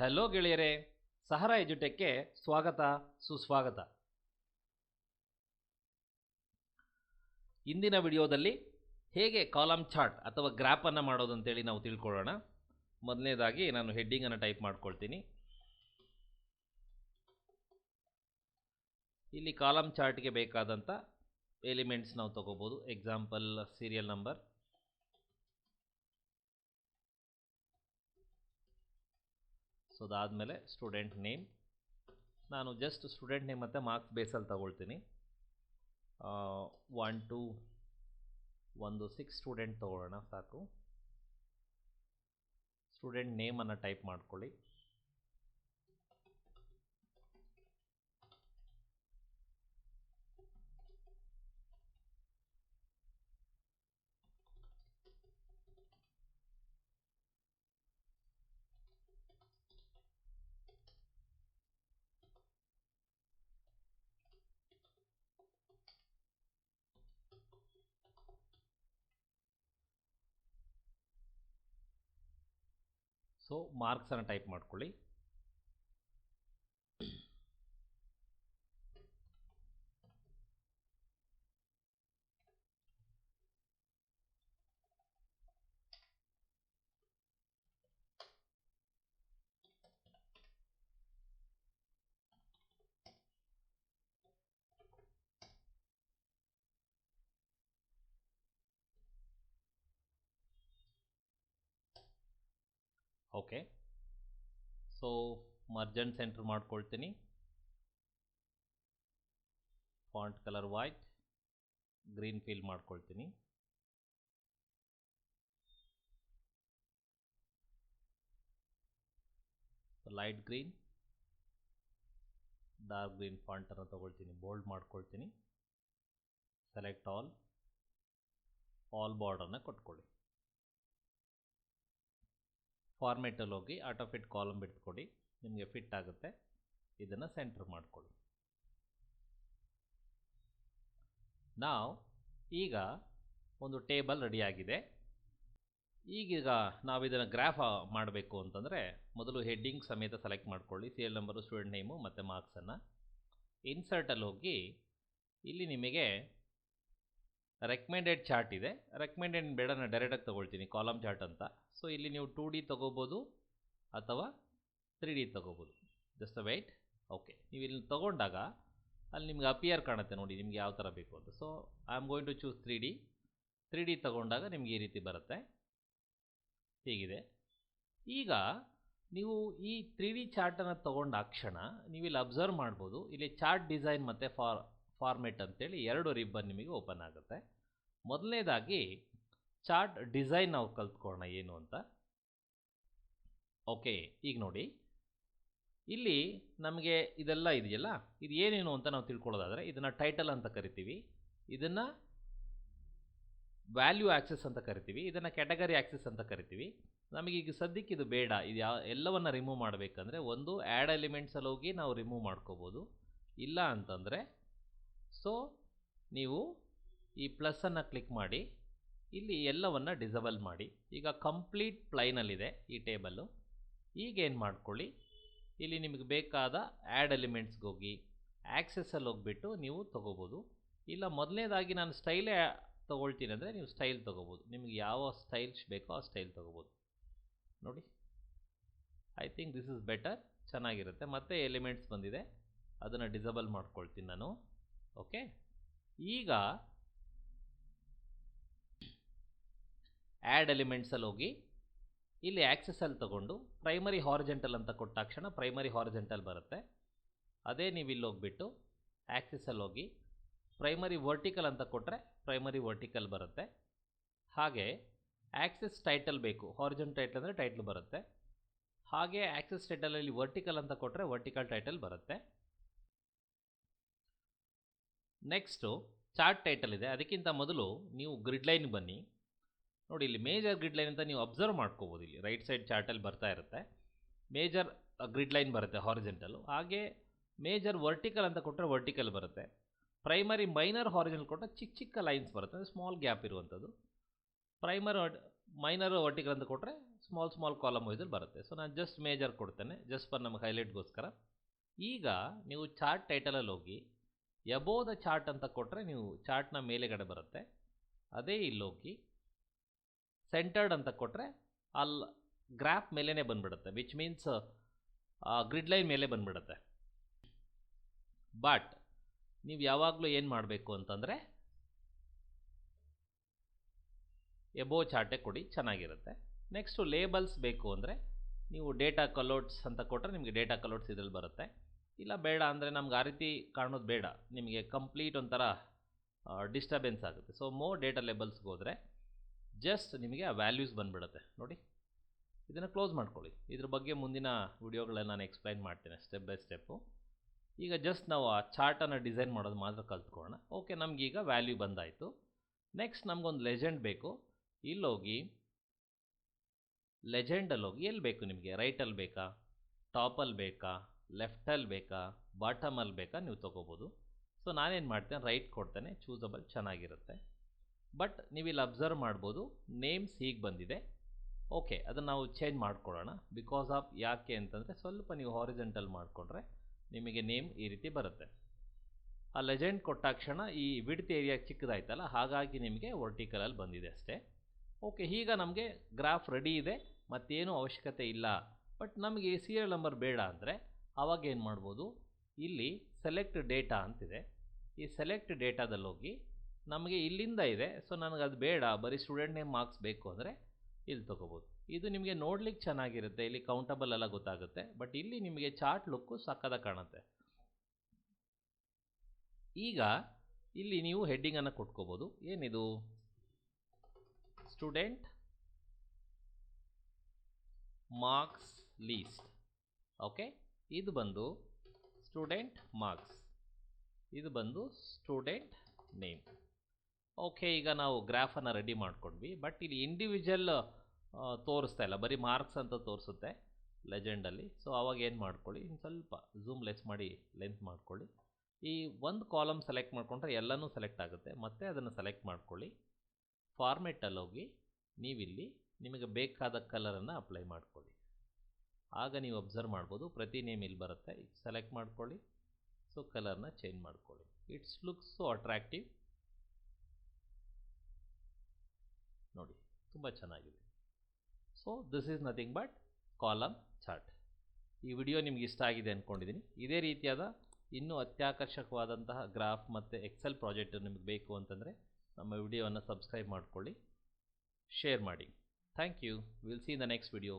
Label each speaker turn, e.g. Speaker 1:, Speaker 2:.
Speaker 1: Hello ಗೆಳೆಯರೇ ಸಹರ ಎಜುಟೆಕ್ಗೆ ಸ್ವಾಗತ, ಸುಸ್ವಾಗತ. ಇಂದಿನ ವಿಡಿಯೋದಲ್ಲಿ ಹೇಗೆ ಕಾಲಮ್ ಚಾರ್ಟ್ ಅಥವಾ ಗ್ರಾಪನ್ನು ಮಾಡೋದು ಅಂತೇಳಿ ನಾವು ತಿಳ್ಕೊಳ್ಳೋಣ. ಮೊದಲನೇದಾಗಿ ನಾನು ಹೆಡ್ಡಿಂಗನ್ನು ಟೈಪ್ ಮಾಡ್ಕೊಳ್ತೀನಿ. ಇಲ್ಲಿ ಕಾಲಮ್ ಚಾರ್ಟ್ಗೆ ಬೇಕಾದಂಥ ಎಲಿಮೆಂಟ್ಸ್ ನಾವು ತಗೋಬೋದು. ಎಕ್ಸಾಂಪಲ್ ಸೀರಿಯಲ್ ನಂಬರ್ ಸೊ ಅದಾದಮೇಲೆ ಸ್ಟೂಡೆಂಟ್ ನೇಮ್ ನಾನು ಜಸ್ಟ್ ಸ್ಟೂಡೆಂಟ್ ನೇಮ್ ಮತ್ತು ಮಾರ್ಕ್ಸ್ ಬೇಸಲ್ಲಿ ತಗೊಳ್ತೀನಿ. ಒನ್ ಟು ಒಂದು ಸಿಕ್ಸ್ ಸ್ಟೂಡೆಂಟ್ ತೊಗೊಳ್ಳೋಣ, ಸಾಕು. ಸ್ಟೂಡೆಂಟ್ ನೇಮನ್ನು ಟೈಪ್ ಮಾಡ್ಕೊಳ್ಳಿ. ಸೊ ಮಾರ್ಕ್ಸನ್ನು ಟೈಪ್ ಮಾಡ್ಕೊಳ್ಳಿ. Okay. So merge and center ಮಾಡ್ಕೊಳ್ತೀನಿ. Font colour white green fill ಮಾಡ್ಕೊಳ್ತೀನಿ. ಲೈಟ್ ಗ್ರೀನ್ ಡಾರ್ಕ್ ಗ್ರೀನ್ ಫಾಂಟನ್ನು ತೊಗೊಳ್ತೀನಿ. ಬೋಲ್ಡ್ ಮಾಡ್ಕೊಳ್ತೀನಿ. ಸೆಲೆಕ್ಟ್ ಆಲ್ ಆಲ್ ಬಾರ್ಡನ್ನು ಕೊಟ್ಕೊಳ್ಳಿ. ಫಾರ್ಮೇಟಲ್ಲಿ ಹೋಗಿ ಆಟೋ ಫಿಟ್ ಕಾಲಮ್ ಬಿಟ್ಕೊಡಿ ನಿಮಗೆ ಫಿಟ್ ಆಗುತ್ತೆ. ಇದನ್ನು ಸೆಂಟ್ರ್ ಮಾಡಿಕೊಳ್ಳಿ. ನಾವು ಈಗ ಒಂದು ಟೇಬಲ್ ರೆಡಿಯಾಗಿದೆ ಈಗೀಗ ನಾವು ಇದನ್ನು ಗ್ರಾಫ್ ಮಾಡಬೇಕು ಅಂತಂದರೆ ಮೊದಲು ಹೆಡ್ಡಿಂಗ್ ಸಮೇತ ಸೆಲೆಕ್ಟ್ ಮಾಡ್ಕೊಳ್ಳಿ. ಸೀರಿಯಲ್ ನಂಬರು ಸ್ಟೂಡೆಂಟ್ ನೇಮು ಮತ್ತು ಮಾರ್ಕ್ಸನ್ನು ಇನ್ಸರ್ಟಲ್ಲಿ ಹೋಗಿ ಇಲ್ಲಿ ನಿಮಗೆ ರೆಕಮೆಂಡೆಡ್ ಚಾರ್ಟ್ ಇದೆ. ರೆಕಮೆಂಡೆಡ್ ಬೇಡ ನಾನು ಡೈರೆಕ್ಟಾಗಿ ತೊಗೊಳ್ತೀನಿ. ಕಾಲಮ್ ಚಾರ್ಟ್ ಅಂತ. ಸೊ ಇಲ್ಲಿ ನೀವು ಟೂ ಡಿ ತೊಗೋಬೋದು ಅಥವಾ ತ್ರೀ ಡಿ ತೊಗೋಬೋದು. ಜಸ್ಟ್ ಅ ವೆಯ್ಟ್ ಓಕೆ ನೀವು ಇಲ್ಲಿ ತೊಗೊಂಡಾಗ ಅಲ್ಲಿ ನಿಮ್ಗೆ ಅಪಿಯರ್ ಕಾಣುತ್ತೆ ನೋಡಿ ನಿಮ್ಗೆ ಯಾವ ಥರ ಬೇಕು ಅಂತ. So I am going to choose three D three D ತೊಗೊಂಡಾಗ ನಿಮ್ಗೆ ಈ ರೀತಿ ಬರುತ್ತೆ. ಹೀಗಿದೆ. ಈಗ ನೀವು ಈ ತ್ರೀ ಡಿ ಚಾರ್ಟನ್ನು ತೊಗೊಂಡ ಕ್ಷಣ ನೀವು ಇಲ್ಲಿ ಅಬ್ಸರ್ವ್ ಮಾಡ್ಬೋದು. ಇಲ್ಲಿ ಚಾರ್ಟ್ ಡಿಸೈನ್ ಮತ್ತು ಫಾರ್ ಫಾರ್ಮೆಟ್ ಅಂತೇಳಿ ಎರಡು ರಿಬ್ಬನ್ ನಿಮಗೆ ಓಪನ್ ಆಗುತ್ತೆ. ಮೊದಲನೇದಾಗಿ ಚಾರ್ಟ್ ಡಿಸೈನ್ ನಾವು ಕಲ್ತ್ಕೊಳ್ಳೋಣ ಏನು ಅಂತ. ಓಕೆ, ಈಗ ನೋಡಿ. ಇಲ್ಲಿ ನಮಗೆ ಇದೆಲ್ಲ ಇದೆಯಲ್ಲ, ಇದು ಏನೇನು ಅಂತ ನಾವು ತಿಳ್ಕೊಳ್ಳೋದಾದರೆ, ಇದನ್ನು ಟೈಟಲ್ ಅಂತ ಕರಿತೀವಿ. ಇದನ್ನು ವ್ಯಾಲ್ಯೂ ಆ್ಯಕ್ಸೆಸ್ ಅಂತ ಕರಿತೀವಿ. ಇದನ್ನು ಕ್ಯಾಟಗರಿ ಆ್ಯಕ್ಸಸ್ ಅಂತ ಕರಿತೀವಿ. ನಮಗೆ ಈಗ ಸದ್ಯಕ್ಕೆ ಇದು ಬೇಡ. ಇದು ಯಾವ ಎಲ್ಲವನ್ನು ರಿಮೂವ್ ಮಾಡಬೇಕಂದ್ರೆ ಒಂದು ಆ್ಯಡ್ ಎಲಿಮೆಂಟ್ಸಲ್ಲಿ ಹೋಗಿ ನಾವು ರಿಮೂವ್ ಮಾಡ್ಕೋಬೋದು. ಇಲ್ಲ ಅಂತಂದರೆ ಸೊ ನೀವು ಈ ಪ್ಲಸ್ಸನ್ನು ಕ್ಲಿಕ್ ಮಾಡಿ ಇಲ್ಲಿ ಎಲ್ಲವನ್ನು ಡಿಸಬಲ್ ಮಾಡಿ. ಈಗ ಕಂಪ್ಲೀಟ್ ಪ್ಲೈನಲ್ಲಿದೆ ಈ ಟೇಬಲ್ಲು ಈಗ ಏನು ಮಾಡ್ಕೊಳ್ಳಿ? ಇಲ್ಲಿ ನಿಮಗೆ ಬೇಕಾದ ಆ್ಯಡ್ ಎಲಿಮೆಂಟ್ಸ್ಗೆ ಹೋಗಿ ಆ್ಯಕ್ಸೆಸ್ಸಲ್ಲಿ ಹೋಗ್ಬಿಟ್ಟು ನೀವು ತೊಗೋಬೋದು. ಇಲ್ಲ ಮೊದಲನೇದಾಗಿ ನಾನು ಸ್ಟೈಲೇ ತೊಗೊಳ್ತೀನಿ ಅಂದರೆ ನೀವು ಸ್ಟೈಲ್ ತೊಗೋಬೋದು. ನಿಮಗೆ ಯಾವ ಸ್ಟೈಲ್ಸ್ ಬೇಕೋ ಆ ಸ್ಟೈಲ್ ತೊಗೋಬೋದು. ನೋಡಿ. I think this is better ಚೆನ್ನಾಗಿರುತ್ತೆ. ಮತ್ತೆ ಎಲಿಮೆಂಟ್ಸ್ ಬಂದಿದೆ. ಅದನ್ನು ಡಿಸಬಲ್ ಮಾಡ್ಕೊಳ್ತೀನಿ ನಾನು. ಓಕೆ ಈಗ ಆ್ಯಡ್ ಎಲಿಮೆಂಟ್ಸಲ್ಲಿ ಹೋಗಿ ಇಲ್ಲಿ ಆ್ಯಕ್ಸೆಸಲ್ಲಿ ತೊಗೊಂಡು ಪ್ರೈಮರಿ ಹಾರಿಜೆಂಟಲ್ ಅಂತ ಕೊಟ್ಟ ತಕ್ಷಣ ಪ್ರೈಮರಿ ಹಾರಿಜೆಂಟಲ್ ಬರುತ್ತೆ. ಅದೇ ನೀವು ಇಲ್ಲಿ ಹೋಗ್ಬಿಟ್ಟು ಆ್ಯಕ್ಸೆಸಲ್ಲಿ ಹೋಗಿ ಪ್ರೈಮರಿ ವರ್ಟಿಕಲ್ ಅಂತ ಕೊಟ್ಟರೆ ಪ್ರೈಮರಿ ವರ್ಟಿಕಲ್ ಬರುತ್ತೆ. ಹಾಗೆ ಆ್ಯಕ್ಸೆಸ್ ಟೈಟಲ್ ಬೇಕು. ಹಾರಿಜೆಂಟ್ ಟೈಟಲ್ ಅಂದರೆ ಟೈಟ್ಲ್ ಬರುತ್ತೆ. ಹಾಗೆ ಆ್ಯಕ್ಸೆಸ್ ಟೈಟಲಲ್ಲಿ ವರ್ಟಿಕಲ್ ಅಂತ ಕೊಟ್ಟರೆ ವರ್ಟಿಕಲ್ ಟೈಟಲ್ ಬರುತ್ತೆ. ನೆಕ್ಸ್ಟು ಚಾರ್ಟ್ ಟೈಟಲ್ ಇದೆ. ಅದಕ್ಕಿಂತ ಮೊದಲು ನೀವು ಗ್ರಿಡ್ ಲೈನ್ ಬನ್ನಿ. ನೋಡಿ, ಇಲ್ಲಿ ಮೇಜರ್ ಗ್ರಿಡ್ ಲೈನ್ ಅಂತ ನೀವು ಅಬ್ಸರ್ವ್ ಮಾಡ್ಕೋಬೋದು ಇಲ್ಲಿ. ರೈಟ್ ಸೈಡ್ ಚಾರ್ಟಲ್ಲಿ ಬರ್ತಾ ಇರುತ್ತೆ. ಮೇಜರ್ ಗ್ರಿಡ್ ಲೈನ್ ಬರುತ್ತೆ ಹಾರಿಜೆಂಟಲ್ಲು ಹಾಗೆ ಮೇಜರ್ ವರ್ಟಿಕಲ್ ಅಂತ ಕೊಟ್ಟರೆ ವರ್ಟಿಕಲ್ ಬರುತ್ತೆ. ಪ್ರೈಮರಿ ಮೈನರ್ ಹಾರಿಜೆಂಟಲ್ ಕೊಟ್ಟರೆ ಚಿಕ್ಕ ಚಿಕ್ಕ ಲೈನ್ಸ್ ಬರುತ್ತೆ. ಸ್ಮಾಲ್ ಗ್ಯಾಪ್ ಇರುವಂಥದ್ದು. ಪ್ರೈಮರ್ ಮೈನರ್ ವರ್ಟಿಕಲ್ ಅಂತ ಕೊಟ್ಟರೆ ಸ್ಮಾಲ್ ಸ್ಮಾಲ್ ಕಾಲಮ್ ವೈಸಲ್ಲಿ ಬರುತ್ತೆ. ಸೊ ನಾನು ಜಸ್ಟ್ ಮೇಜರ್ ಕೊಡ್ತೇನೆ ಜಸ್ಟ್ ಫಾರ್ ನಮಗೆ ಹೈಲೈಟ್ಗೋಸ್ಕರ ಈಗ ನೀವು ಚಾರ್ಟ್ ಟೈಟಲಲ್ಲಿ ಹೋಗಿ ಎಬೋ ದ ಚಾರ್ಟ್ ಅಂತ ಕೊಟ್ಟರೆ ನೀವು ಚಾರ್ಟ್ನ ಮೇಲೆಗಡೆ ಬರುತ್ತೆ. ಅದೇ ಇಲ್ಲಿ ಹೋಗಿ ಸೆಂಟರ್ಡ್ ಅಂತ ಕೊಟ್ಟರೆ ಅಲ್ಲಿ ಗ್ರಾಫ್ ಮೇಲೇ ಬಂದ್ಬಿಡುತ್ತೆ ವಿಚ್ ಮೀನ್ಸ್ ಗ್ರಿಡ್ ಲೈನ್ ಮೇಲೆ ಬಂದ್ಬಿಡುತ್ತೆ. ಬಟ್ ನೀವು ಯಾವಾಗಲೂ ಏನು ಮಾಡಬೇಕು ಅಂತಂದರೆ, ಎಬೋ ಚಾರ್ಟೆ ಕೊಡಿ, ಚೆನ್ನಾಗಿರುತ್ತೆ. ನೆಕ್ಸ್ಟು ಲೇಬಲ್ಸ್ ಬೇಕು ಅಂದರೆ, ನೀವು ಡೇಟಾ ಕಲೋಟ್ಸ್ ಅಂತ ಕೊಟ್ಟರೆ ನಿಮಗೆ ಡೇಟಾ ಕಲೋಟ್ಸ್ ಇದ್ರಲ್ಲಿ ಬರುತ್ತೆ. ಇಲ್ಲ ಬೇಡ ಅಂದರೆ ನಮ್ಗೆ ಆ ರೀತಿ ಕಾಣೋದು ಬೇಡ. ನಿಮಗೆ ಕಂಪ್ಲೀಟ್ ಒಂಥರ ಡಿಸ್ಟರ್ಬೆನ್ಸ್ ಆಗುತ್ತೆ. ಸೊ ಮೋ ಡೇಟಾ ಲೇಬಲ್ಸ್ಗೆ ಹೋದರೆ ಜಸ್ಟ್ ನಿಮಗೆ ಆ ವ್ಯಾಲ್ಯೂಸ್ ಬಂದುಬಿಡುತ್ತೆ. ನೋಡಿ, ಇದನ್ನು ಕ್ಲೋಸ್ ಮಾಡ್ಕೊಳ್ಳಿ. ಇದ್ರ ಬಗ್ಗೆ ಮುಂದಿನ ವಿಡಿಯೋಗಳಲ್ಲಿ ನಾನು ಎಕ್ಸ್ಪ್ಲೈನ್ ಮಾಡ್ತೇನೆ ಸ್ಟೆಪ್ ಬೈ ಸ್ಟೆಪ್ಪು ಈಗ ಜಸ್ಟ್ ನಾವು ಆ ಚಾರ್ಟನ್ನು ಡಿಸೈನ್ ಮಾಡೋದು ಮಾತ್ರ ಕಲ್ತ್ಕೊಳ್ಳೋಣ. ಓಕೆ ನಮಗೀಗ ವ್ಯಾಲ್ಯೂ ಬಂದಾಯಿತು. ನೆಕ್ಸ್ಟ್ ನಮಗೊಂದು ಲೆಜೆಂಡ್ ಬೇಕು. ಇಲ್ಲೋಗಿ ಲೆಜೆಂಡಲ್ಲಿ ಹೋಗಿ ಎಲ್ಲಿ ಬೇಕು ನಿಮಗೆ? ರೈಟಲ್ಲಿ ಬೇಕಾ? ಟಾಪಲ್ಲಿ ಬೇಕಾ? ಲೆಫ್ಟಲ್ಲಿ ಬೇಕಾ? ಬಾಟಮಲ್ಲಿ ಬೇಕಾ? ನೀವು ತೊಗೋಬೋದು. ಸೊ ನಾನೇನು ಮಾಡ್ತೇನೆ? ರೈಟ್ ಕೊಡ್ತೇನೆ. ಚೂಸಬಲ್ ಚೆನ್ನಾಗಿರುತ್ತೆ. ಬಟ್ ನೀವು ಇಲ್ಲಿ ಅಬ್ಸರ್ವ್ ಮಾಡ್ಬೋದು ನೇಮ್ಸ್ ಹೀಗೆ ಬಂದಿದೆ. ಓಕೆ ಅದನ್ನು ನಾವು ಚೇಂಜ್ ಮಾಡ್ಕೊಳ್ಳೋಣ. ಬಿಕಾಸ್ ಆಫ್ ಯಾಕೆ ಅಂತಂದರೆ ಸ್ವಲ್ಪ ನೀವು ಹಾರಿಜೆಂಟಲ್ ಮಾಡಿಕೊಂಡ್ರೆ ನಿಮಗೆ ನೇಮ್ ಈ ರೀತಿ ಬರುತ್ತೆ. ಆ ಲೆಜೆಂಡ್ ಕೊಟ್ಟಾಕ್ಷಣ ಈ ವಿಡ್ತ್ ಏರಿಯಾ ಚಿಕ್ಕದಾಯ್ತಲ್ಲ, ಹಾಗಾಗಿ ನಿಮಗೆ ವರ್ಟಿಕಲಲ್ಲಿ ಬಂದಿದೆ ಅಷ್ಟೇ. ಓಕೆ ಈಗ ನಮಗೆ ಗ್ರಾಫ್ ರೆಡಿ ಇದೆ, ಮತ್ತೇನೂ ಅವಶ್ಯಕತೆ ಇಲ್ಲ. ಬಟ್ ನಮಗೆ ಸೀರಿಯಲ್ ನಂಬರ್ ಬೇಡ ಅಂದರೆ ಆವಾಗ ಏನು ಮಾಡ್ಬೋದು? ಇಲ್ಲಿ ಸೆಲೆಕ್ಟ್ ಡೇಟಾ ಅಂತಿದೆ. ಈ ಸೆಲೆಕ್ಟ್ ಡೇಟಾದಲ್ಲಿ ಹೋಗಿ ನಮಗೆ ಇಲ್ಲಿಂದ ಇದೆ. ಸೊ ನನಗೆ ಅದು ಬೇಡ. ಬರೀ ಸ್ಟೂಡೆಂಟ್ ನೇಮ್ ಮಾರ್ಕ್ಸ್ ಬೇಕು ಅಂದರೆ ಇಲ್ಲಿ ತೊಗೋಬೋದು. ಇದು ನಿಮಗೆ ನೋಡ್ಲಿಕ್ಕೆ ಚೆನ್ನಾಗಿರುತ್ತೆ. ಇಲ್ಲಿ ಕೌಂಟಬಲ್ ಎಲ್ಲ ಗೊತ್ತಾಗುತ್ತೆ. ಬಟ್ ಇಲ್ಲಿ ನಿಮಗೆ ಚಾರ್ಟ್ ಲುಕ್ಕು ಸಕ್ಕದ ಕಾಣುತ್ತೆ. ಈಗ ಇಲ್ಲಿ ನೀವು ಹೆಡ್ಡಿಂಗನ್ನು ಕೊಟ್ಕೋಬೋದು. ಏನಿದು? ಸ್ಟೂಡೆಂಟ್ ಮಾರ್ಕ್ಸ್ ಲೀಸ್ಟ್ ಓಕೆ ಇದು ಬಂದು ಸ್ಟೂಡೆಂಟ್ ಮಾರ್ಕ್ಸ್ ಇದು ಬಂದು ಸ್ಟೂಡೆಂಟ್ ನೇಮ್ ಓಕೆ ಈಗ ನಾವು ಗ್ರಾಫನ್ನು ರೆಡಿ ಮಾಡ್ಕೊಂಡ್ವಿ. ಬಟ್ ಇಲ್ಲಿ ಇಂಡಿವಿಜುವಲ್ ತೋರಿಸ್ತಾ ಇಲ್ಲ. ಬರೀ ಮಾರ್ಕ್ಸ್ ಅಂತ ತೋರಿಸುತ್ತೆ ಲೆಜೆಂಡಲ್ಲಿ ಸೊ ಅವಾಗ ಏನು ಮಾಡ್ಕೊಳ್ಳಿ? ಇನ್ನು ಸ್ವಲ್ಪ ಝೂಮ್ ಲೆಸ್ ಮಾಡಿ ಲೆಂತ್ ಮಾಡ್ಕೊಳ್ಳಿ. ಈ ಒಂದು ಕಾಲಮ್ ಸೆಲೆಕ್ಟ್ ಮಾಡಿಕೊಂಡ್ರೆ ಎಲ್ಲನೂ ಸೆಲೆಕ್ಟ್ ಆಗುತ್ತೆ. ಮತ್ತೆ ಅದನ್ನು ಸೆಲೆಕ್ಟ್ ಮಾಡ್ಕೊಳ್ಳಿ. ಫಾರ್ಮೆಟಲ್ಲಿ ಹೋಗಿ ನೀವಿಲ್ಲಿ ನಿಮಗೆ ಬೇಕಾದ ಕಲರನ್ನು ಅಪ್ಲೈ ಮಾಡ್ಕೊಳ್ಳಿ. ಆಗ ನೀವು ಅಬ್ಸರ್ವ್ ಮಾಡ್ಬೋದು. ಪ್ರತಿ ನೇಮ್ ಇಲ್ಲಿ ಬರುತ್ತೆ. ಸೆಲೆಕ್ಟ್ ಮಾಡ್ಕೊಳ್ಳಿ. ಸೊ ಕಲರ್ನ ಚೇಂಜ್ ಮಾಡ್ಕೊಳ್ಳಿ. ಇಟ್ಸ್ ಲುಕ್ಸ್ ಸೊ ಅಟ್ರಾಕ್ಟಿವ್ ನೋಡಿ, ತುಂಬ ಚೆನ್ನಾಗಿದೆ. So this is nothing but column chart ಈ ವಿಡಿಯೋ ನಿಮ್ಗೆ ಇಷ್ಟ ಆಗಿದೆ ಅಂದ್ಕೊಂಡಿದ್ದೀನಿ ಇದೇ ರೀತಿಯಾದ ಇನ್ನೂ ಅತ್ಯಾಕರ್ಷಕವಾದಂತಹ ಗ್ರಾಫ್ ಮತ್ತು ಎಕ್ಸೆಲ್ ಪ್ರಾಜೆಕ್ಟ್ ನಿಮಗೆ ಬೇಕು ಅಂತಂದರೆ ನಮ್ಮ ವಿಡಿಯೋವನ್ನು ಸಬ್ಸ್ಕ್ರೈಬ್ ಮಾಡಿಕೊಳ್ಳಿ ಶೇರ್ ಮಾಡಿ. Thank you will see the next video